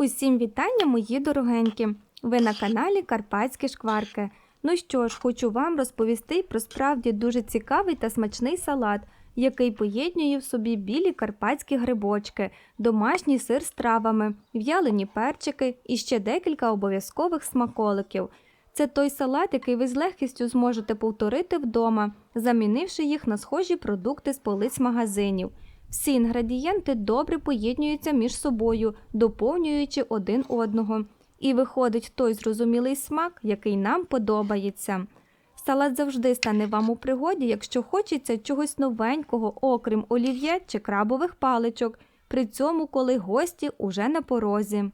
Усім вітання, мої дорогенькі! Ви на каналі Карпатські Шкварки. Ну що ж, хочу вам розповісти про справді дуже цікавий та смачний салат, який поєднує в собі білі карпатські грибочки, домашній сир з травами, в'ялені перчики і ще декілька обов'язкових смаколиків. Це той салат, який ви з легкістю зможете повторити вдома, замінивши їх на схожі продукти з полиць магазинів. Всі інгредієнти добре поєднуються між собою, доповнюючи один одного. І виходить той зрозумілий смак, який нам подобається. Салат завжди стане вам у пригоді, якщо хочеться чогось новенького, окрім олів'є чи крабових паличок, при цьому, коли гості уже на порозі.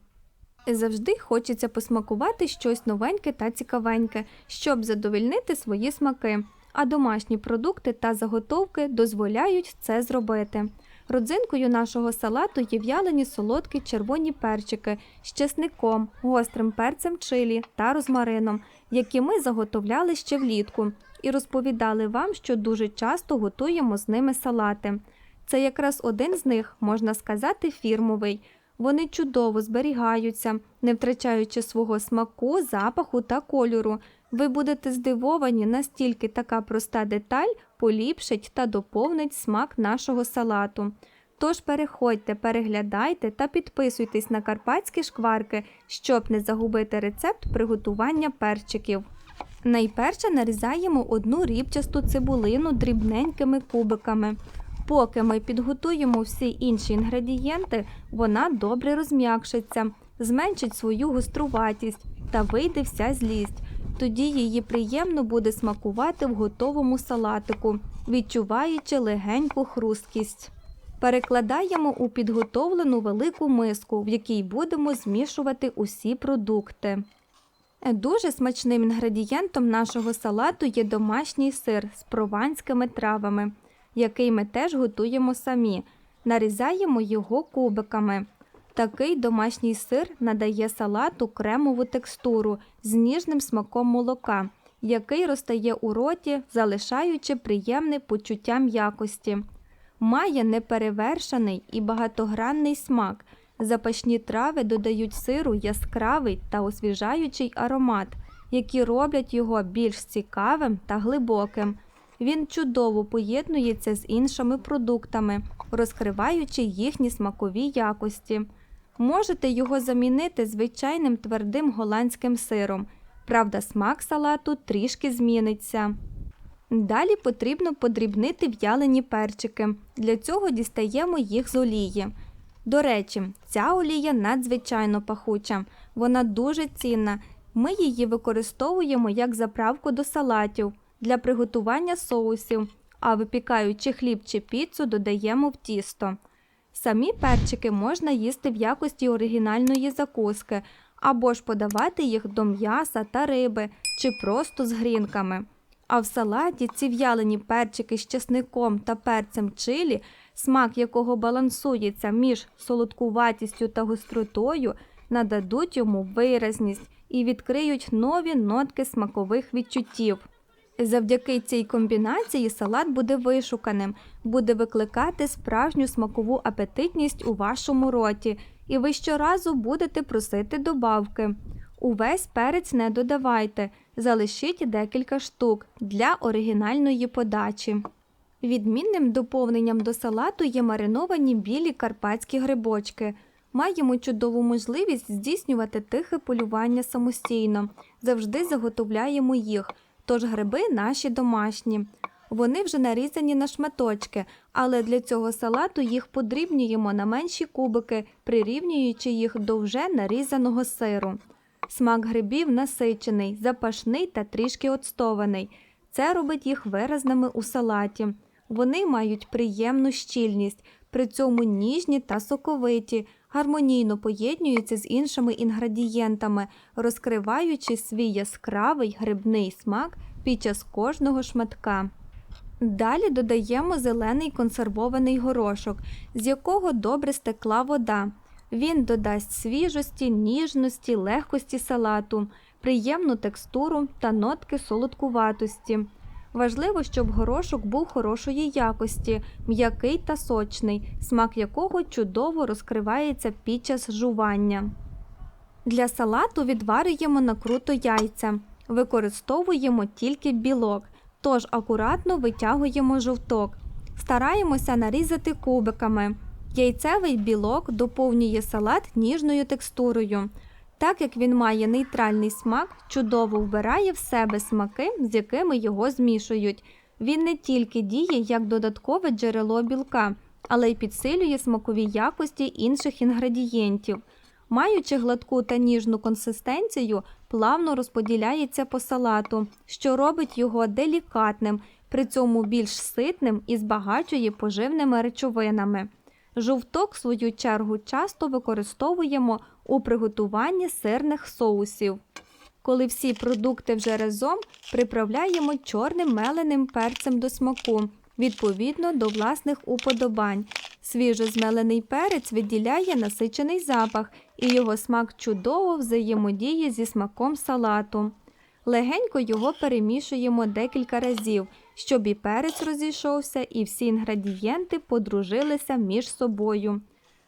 Завжди хочеться посмакувати щось новеньке та цікавеньке, щоб задовольнити свої смаки, а домашні продукти та заготовки дозволяють це зробити. Родзинкою нашого салату є в'ялені солодкі червоні перчики з чесником, гострим перцем чилі та розмарином, які ми заготовляли ще влітку, і розповідали вам, що дуже часто готуємо з ними салати. Це якраз один з них, можна сказати, фірмовий. Вони чудово зберігаються, не втрачаючи свого смаку, запаху та кольору. Ви будете здивовані, настільки така проста деталь поліпшить та доповнить смак нашого салату. Тож переходьте, переглядайте та підписуйтесь на карпатські шкварки, щоб не загубити рецепт приготування перчиків. Найперше нарізаємо одну рібчасту цибулину дрібненькими кубиками. Поки ми підготуємо всі інші інгредієнти, вона добре розм'якшиться, зменшить свою гоструватість та вийде вся злість. Тоді її приємно буде смакувати в готовому салатику, відчуваючи легеньку хрусткість. Перекладаємо у підготовлену велику миску, в якій будемо змішувати усі продукти. Дуже смачним інгредієнтом нашого салату є домашній сир з прованськими травами, який ми теж готуємо самі. Нарізаємо його кубиками. Такий домашній сир надає салату кремову текстуру з ніжним смаком молока, який розтає у роті, залишаючи приємне почуття м'якості. Має неперевершений і багатогранний смак. Запашні трави додають сиру яскравий та освіжаючий аромат, які роблять його більш цікавим та глибоким. Він чудово поєднується з іншими продуктами, розкриваючи їхні смакові якості. Можете його замінити звичайним твердим голландським сиром. Правда, смак салату трішки зміниться. Далі потрібно подрібнити в'ялені перчики. Для цього дістаємо їх з олії. До речі, ця олія надзвичайно пахуча, вона дуже цінна. Ми її використовуємо як заправку до салатів для приготування соусів, а випікаючи хліб чи піцу, додаємо в тісто. Самі перчики можна їсти в якості оригінальної закуски, або ж подавати їх до м'яса та риби, чи просто з грінками. А в салаті ці в'ялені перчики з чесником та перцем чилі, смак якого балансується між солодкуватістю та гостротою, нададуть йому виразність і відкриють нові нотки смакових відчуттів. Завдяки цій комбінації салат буде вишуканим, буде викликати справжню смакову апетитність у вашому роті, і ви щоразу будете просити добавки. Увесь перець не додавайте, залишіть декілька штук для оригінальної подачі. Відмінним доповненням до салату є мариновані білі карпатські грибочки. Маємо чудову можливість здійснювати тихе полювання самостійно, завжди заготовляємо їх, тож гриби наші домашні. Вони вже нарізані на шматочки, але для цього салату їх подрібнюємо на менші кубики, прирівнюючи їх до вже нарізаного сиру. Смак грибів насичений, запашний та трішки оцтований. Це робить їх виразними у салаті. Вони мають приємну щільність, при цьому ніжні та соковиті, гармонійно поєднуються з іншими інгредієнтами, розкриваючи свій яскравий грибний смак під час кожного шматка. Далі додаємо зелений консервований горошок, з якого добре стекла вода. Він додасть свіжості, ніжності, легкості салату, приємну текстуру та нотки солодкуватості. Важливо, щоб горошок був хорошої якості, м'який та сочний, смак якого чудово розкривається під час жування. Для салату відварюємо накруто яйця. Використовуємо тільки білок, тож акуратно витягуємо жовток. Стараємося нарізати кубиками. Яйцевий білок доповнює салат ніжною текстурою. Так як він має нейтральний смак, чудово вбирає в себе смаки, з якими його змішують. Він не тільки діє як додаткове джерело білка, але й підсилює смакові якості інших інгредієнтів. Маючи гладку та ніжну консистенцію, плавно розподіляється по салату, що робить його делікатним, при цьому більш ситним і збагачує поживними речовинами. Жовток, в свою чергу, часто використовуємо у приготуванні сирних соусів. Коли всі продукти вже разом, приправляємо чорним меленим перцем до смаку, відповідно до власних уподобань. Свіжо змелений перець виділяє насичений запах, і його смак чудово взаємодіє зі смаком салату. Легенько його перемішуємо декілька разів, щоб і перець розійшовся, і всі інгредієнти подружилися між собою.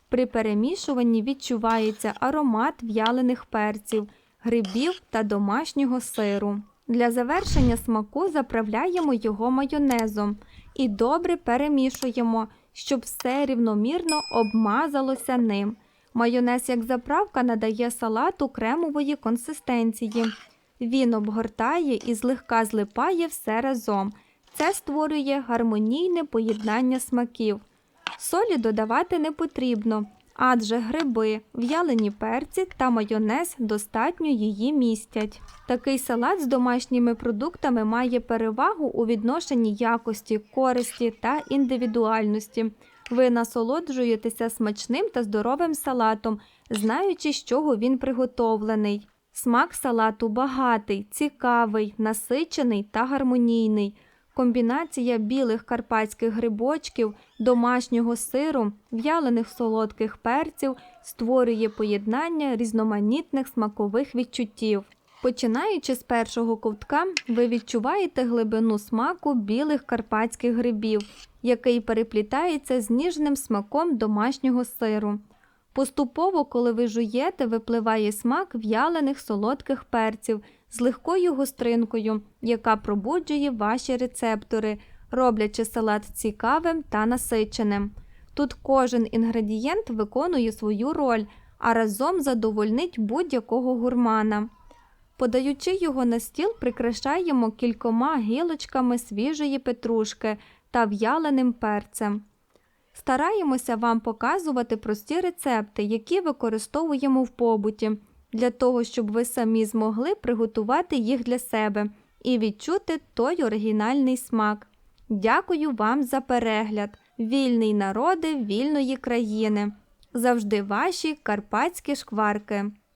При перемішуванні відчувається аромат в'ялених перців, грибів та домашнього сиру. Для завершення смаку заправляємо його майонезом і добре перемішуємо, щоб все рівномірно обмазалося ним. Майонез як заправка надає салату кремової консистенції. Він обгортає і злегка злипає все разом. Це створює гармонійне поєднання смаків. Солі додавати не потрібно, адже гриби, в'ялені перці та майонез достатньо її містять. Такий салат з домашніми продуктами має перевагу у відношенні якості, користі та індивідуальності. Ви насолоджуєтеся смачним та здоровим салатом, знаючи, з чого він приготовлений. Смак салату багатий, цікавий, насичений та гармонійний. Комбінація білих карпатських грибочків, домашнього сиру, в'ялених солодких перців створює поєднання різноманітних смакових відчуттів. Починаючи з першого ковтка, ви відчуваєте глибину смаку білих карпатських грибів, який переплітається з ніжним смаком домашнього сиру. Поступово, коли ви жуєте, випливає смак в'ялених солодких перців з легкою гостринкою, яка пробуджує ваші рецептори, роблячи салат цікавим та насиченим. Тут кожен інгредієнт виконує свою роль, а разом задовольнить будь-якого гурмана. Подаючи його на стіл, прикрашаємо кількома гілочками свіжої петрушки та в'яленим перцем. Стараємося вам показувати прості рецепти, які використовуємо в побуті, для того, щоб ви самі змогли приготувати їх для себе і відчути той оригінальний смак. Дякую вам за перегляд! Вільний народи вільної країни! Завжди ваші карпатські шкварки!